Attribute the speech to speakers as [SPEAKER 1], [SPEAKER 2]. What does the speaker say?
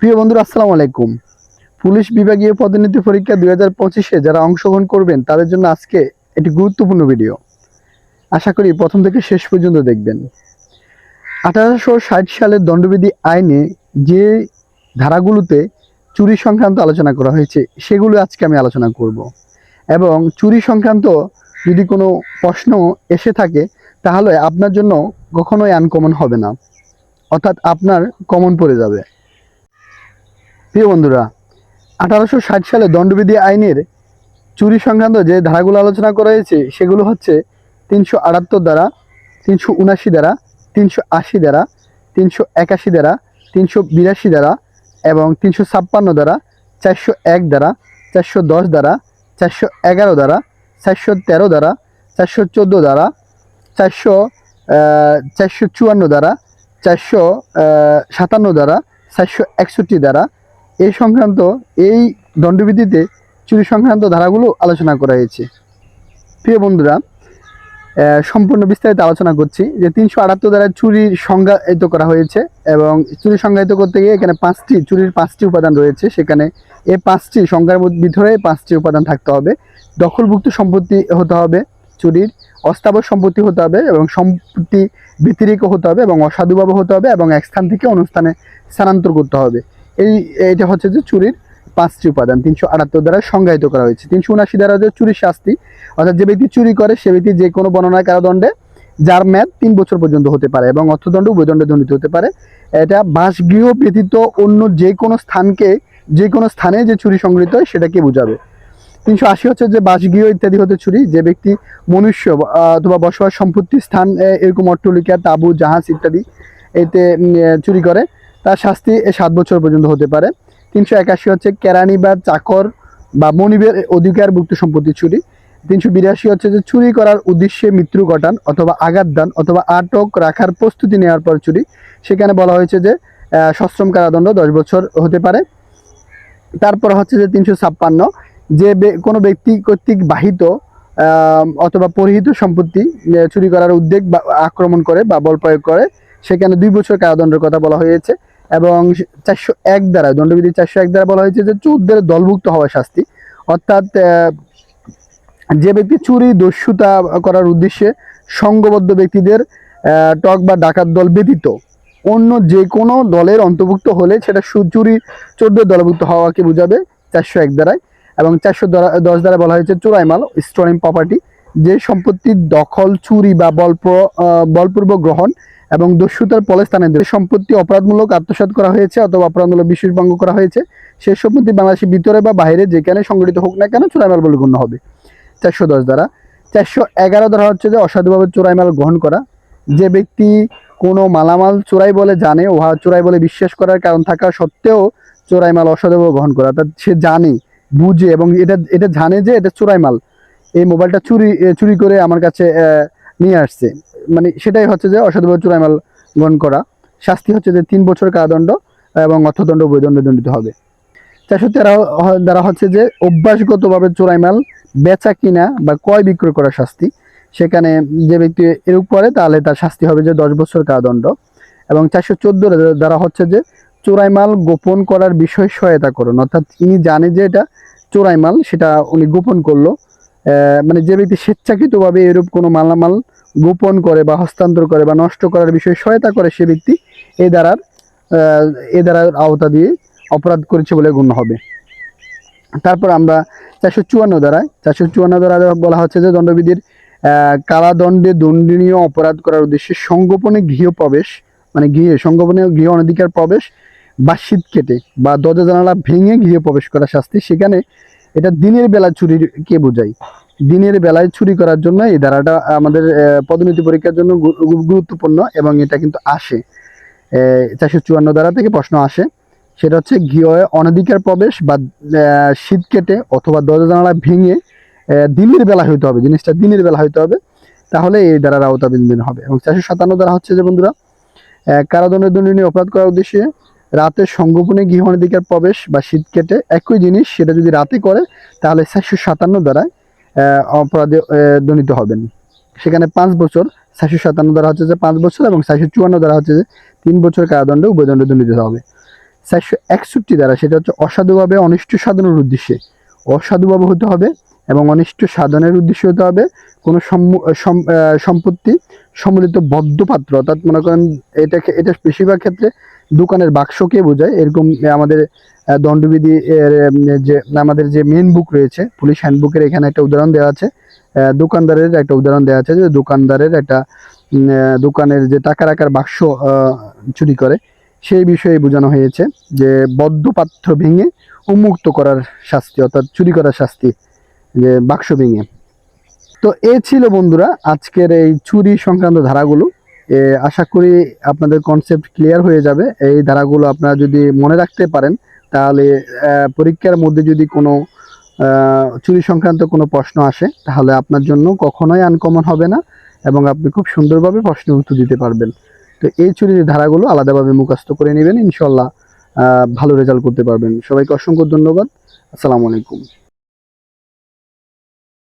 [SPEAKER 1] প্রিয় বন্ধুরা, আসসালামু আলাইকুম। পুলিশ বিভাগীয় পদোন্নতি পরীক্ষা দুই হাজার পঁচিশে যারা অংশগ্রহণ করবেন, তাদের জন্য আজকে একটি গুরুত্বপূর্ণ ভিডিও। আশা করি প্রথম থেকে শেষ পর্যন্ত দেখবেন। আঠারোশো ষাট সালের দণ্ডবিধি আইনে যে ধারাগুলোতে চুরি সংক্রান্ত আলোচনা করা হয়েছে, সেগুলো আজকে আমি আলোচনা করব। এবং চুরি সংক্রান্ত যদি কোনো প্রশ্ন এসে থাকে, তাহলে আপনার জন্য কখনোই আনকমন হবে না। অর্থাৎ আপনার কমন পড়ে যাবে। প্রিয় বন্ধুরা, আঠারোশো ষাট সালে দণ্ডবিধি আইনের চুরি সংক্রান্ত যে ধারাগুলো আলোচনা করা হয়েছে, সেগুলো হচ্ছে তিনশো আটাত্তর দ্বারা, তিনশো উনাশি দ্বারা, তিনশো আশি দ্বারা, তিনশো একাশি দ্বারা, তিনশো বিরাশি দ্বারা এবং তিনশো ছাপ্পান্ন দ্বারা, চারশো এক দ্বারা, চারশো দশ দ্বারা, চারশো এগারো দ্বারা, চারশো তেরো দ্বারা, চারশো চোদ্দ দ্বারা, চারশো চারশো চুয়ান্ন দ্বারা, চারশো সাতান্ন দ্বারা, চারশো একষট্টি দ্বারা এই সংক্রান্ত এই দণ্ডবিধিতে চুরি সংক্রান্ত ধারাগুলো আলোচনা করা হয়েছে। প্রিয় বন্ধুরা সম্পূর্ণ বিস্তারিত আলোচনা করছি যে তিনশো আটাত্তর দ্বারা চুরির সংজ্ঞায়িত করা হয়েছে এবং চুরি সংজ্ঞায়িত করতে গিয়ে এখানে পাঁচটি, চুরির পাঁচটি উপাদান রয়েছে। সেখানে এই পাঁচটি সংজ্ঞার ভিতরে পাঁচটি উপাদান থাকতে হবে। দখলভুক্ত সম্পত্তি হতে হবে চুরির, অস্থাবর সম্পত্তি হতে হবে এবং সম্পত্তি ব্যতিরিক হতে হবে এবং অসাধুভাবে হতে হবে এবং এক স্থান থেকে অনুষ্ঠানে স্থানান্তর করতে হবে। এই এটা হচ্ছে যে চুরির পাঁচটি উপাদান, তিনশো আটাত্তর দ্বারা সংজ্ঞায়িত করা হয়েছে। তিনশো উনাশি দ্বারা যে চুরির শাস্তি। অর্থাৎ যে ব্যক্তি চুরি করে, সে ব্যক্তি যে কোনো বর্ণনায় কারাদণ্ডে যার মেয়াদ তিন বছর পর্যন্ত হতে পারে এবং অর্থদণ্ড, উভয়দণ্ডে দণ্ডিত হতে পারে। এটা বাসগৃহ ব্যতীত অন্য যে কোনো স্থানকে, যে কোনো স্থানে যে চুরি সংগৃহীত হয় সেটাকে বোঝাবে? তিনশো আশি হচ্ছে যে বাসগৃহ ইত্যাদি হতে চুরি। যে ব্যক্তি মনুষ্য, অথবা বসবাস সম্পত্তি স্থান এরকম অট্টলিকা, তাঁবু, জাহাজ ইত্যাদি এতে চুরি করে তার শাস্তি সাত বছর পর্যন্ত হতে পারে। তিনশো একাশি হচ্ছে কেরানি বা চাকর বা মনিবের অধিকার অধিকারভুক্ত সম্পত্তি চুরি। তিনশো বিরাশি হচ্ছে যে চুরি করার উদ্দেশ্যে মৃত্যু ঘটান অথবা আঘাত দান অথবা আটক রাখার প্রস্তুতি নেওয়ার পর চুরি। সেখানে বলা হয়েছে যে সশ্রম কারাদণ্ড দশ বছর হতে পারে। তারপর হচ্ছে যে তিনশো ছাপ্পান্ন, যে কোনো ব্যক্তি কর্তৃক বাহিত অথবা পরিহিত সম্পত্তি চুরি করার উদ্যোগ বা আক্রমণ করে বা বল প্রয়োগ করে, সেখানে দুই বছর কারাদণ্ডের কথা বলা হয়েছে। এবং চারশো এক দ্বারা দণ্ডবিধি চারশো এক দ্বারা বলা হয়েছে যে চোদ্দের দলভুক্ত হওয়া শাস্তি। অর্থাৎ যে ব্যক্তি চুরি দস্যুতা করার উদ্দেশ্যে সংঘবদ্ধ ব্যক্তিদের টক বা ডাকাত দল ব্যতীত অন্য যে কোনো দলের অন্তর্ভুক্ত হলে সেটা সু- চুরি চোদ্দ দলভুক্ত হওয়াকে বোঝাবে চারশো এক দ্বারায় এবং চারশো দশ দ্বারা বলা হয়েছে চোরাইমাল স্টোরিং প্রপার্টি। যে সম্পত্তির দখল চুরি বা আহ, বলপূর্বক গ্রহণ এবং দস্যুতার ফলে স্থানে সম্পত্তি অপরাধমূলক আত্মসাৎ করা হয়েছে অথবা অপরাধমূলক বিশেষ ভঙ্গ করা হয়েছে। সেই সম্পত্তি বাংলাদেশের ভিতরে বা বাইরে, যেখানে সংগঠিত হোক না কেন চোরাইমাল বলে গণ্য হবে। চারশো দশ দ্বারা। চারশো এগারো দ্বারা হচ্ছে যে অসাধুভাবে চোরাইমাল গ্রহণ করা। যে ব্যক্তি কোনো মালামাল চোরাই বলে জানে, উহা চোরাই বলে বিশ্বাস করার কারণ থাকা সত্ত্বেও চোরাই মাল অসাধুভাবে গ্রহণ করা। অর্থাৎ সে জানে, বুঝে এবং এটা এটা জানে যে এটা চোরাইমাল। এই মোবাইলটা চুরি চুরি করে আমার কাছে নিয়ে আসছে। মানে সেটাই হচ্ছে যে অসাধুভাবে চোরাই মাল গ্রহণ করা। শাস্তি হচ্ছে যে তিন বছর কারাদণ্ড এবং অর্থদণ্ড বৈদণ্ড দণ্ডিত হবে। চারশো তেরো দ্বারা হচ্ছে যে অভ্যাসগতভাবে চোরাই মাল বেচা কিনা বা ক্রয় বিক্রয় করার শাস্তি। সেখানে যে ব্যক্তি এরূপ করে, তাহলে তার শাস্তি হবে যে দশ বছর কারাদণ্ড। এবং চারশো চোদ্দ দ্বারা হচ্ছে যে চোরাই মাল গোপন করার বিষয়ে সহায়তা করুন। অর্থাৎ ইনি জানে যে এটা চোরাই মাল সেটা উনি গোপন করল। মানে যে ব্যক্তি স্বেচ্ছাকৃতভাবে এরূপ কোনো মালামাল গোপন করে বা হস্তান্তর করে বা নষ্ট করার বিষয়ে সহায়তা করে সে ব্যক্তি এ দ্বারার এ দ্বারার আওতা দিয়ে অপরাধ করেছে বলে গণ্য হবে। তারপর আমরা চারশো চুয়ান্ন দ্বারায় চারশো চুয়ান্ন দ্বারা বলা হচ্ছে যে দণ্ডবিধির কারাদণ্ডে দণ্ডনীয় অপরাধ করার উদ্দেশ্যে সংগোপনে গৃহ প্রবেশ মানে গৃহে সংগোপনে গৃহ অনধিকার প্রবেশ বা শীত কেটে বা দরজা জানালা ভেঙে গৃহে প্রবেশ করা শাস্তি সেখানে এটা দিনের বেলা চুরির কে বোঝায়? দিনের বেলায় চুরি করার জন্য এই ধারাটা আমাদের পদোন্নতি পরীক্ষার জন্য গুরুত্বপূর্ণ এবং এটা কিন্তু আসে। চারশো চুয়ান্ন দ্বারা থেকে প্রশ্ন আসে। সেটা হচ্ছে গৃহে অনধিকার প্রবেশ বা শীত কেটে অথবা দরজা জানালা ভেঙে দিনের বেলা হইতে হবে, জিনিসটা দিনের বেলা হইতে হবে, তাহলে এই দ্বারার আওতা বিন্দন হবে। এবং চারশো সাতান্ন দ্বারা হচ্ছে যে বন্ধুরা কারাদণ্ডের দণ্ডনীয় অপরাধ করার উদ্দেশ্যে রাতে সংগোপনে গৃহ অনধিকার প্রবেশ বা শীত কেটে একই জিনিস সেটা যদি রাতে করে, তাহলে চারশো সাতান্ন দ্বারা অপরাধে দণ্ডিত হবেন। সেখানে পাঁচ বছর, চারশো সাতান্ন দ্বারা হচ্ছে যে পাঁচ বছর এবং চারশো চুয়ান্ন দ্বারা হচ্ছে যে তিন বছর কারাদণ্ড, উভয়দণ্ড দণ্ডিত হবে। চারশো একষট্টি দ্বারা, সেটা হচ্ছে অসাধুভাবে অনিষ্ট সাধনের উদ্দেশ্যে অসাধুভাবে হতে হবে। এবং অনিষ্ট সাধনের উদ্দেশ্য হতে হবে। কোনো সম্পত্তি সম্মিলিত বদ্ধপাত্র, অর্থাৎ মনে করেন এটাকে এটা বেশিরভাগ ক্ষেত্রে দোকানের বাক্সকে বোঝায়। এরকম আমাদের দণ্ডবিধি যে, আমাদের যে মেন বুক রয়েছে পুলিশ হ্যান্ডবুকের এখানে একটা উদাহরণ দেওয়া আছে। দোকানদারের একটা উদাহরণ দেওয়া আছে যে দোকানদারের একটা দোকানের যে টাকা রাখার বাক্স চুরি করে, সেই বিষয়ে বোঝানো হয়েছে যে বদ্ধ পাত্র ভেঙে উন্মুক্ত করার শাস্তি, অর্থাৎ চুরি করার শাস্তি যে বাক্স ভেঙে। তো এ ছিল বন্ধুরা আজকের এই চুরি সংক্রান্ত ধারাগুলো। আশা করি আপনাদের কনসেপ্ট ক্লিয়ার হয়ে যাবে। এই ধারাগুলো আপনারা যদি মনে রাখতে পারেন, তাহলে পরীক্ষার মধ্যে যদি কোনো চুরি সংক্রান্ত কোনো প্রশ্ন আসে, তাহলে আপনার জন্য কখনোই আনকমন হবে না এবং আপনি খুব সুন্দরভাবে প্রশ্ন উত্তর দিতে পারবেন। তো এই চুরির ধারাগুলো আলাদাভাবে মুখস্থ করে নেবেন ইনশাল্লাহ ভালো রেজাল্ট করতে পারবেন। সবাইকে অসংখ্য ধন্যবাদ। আসসালামু আলাইকুম।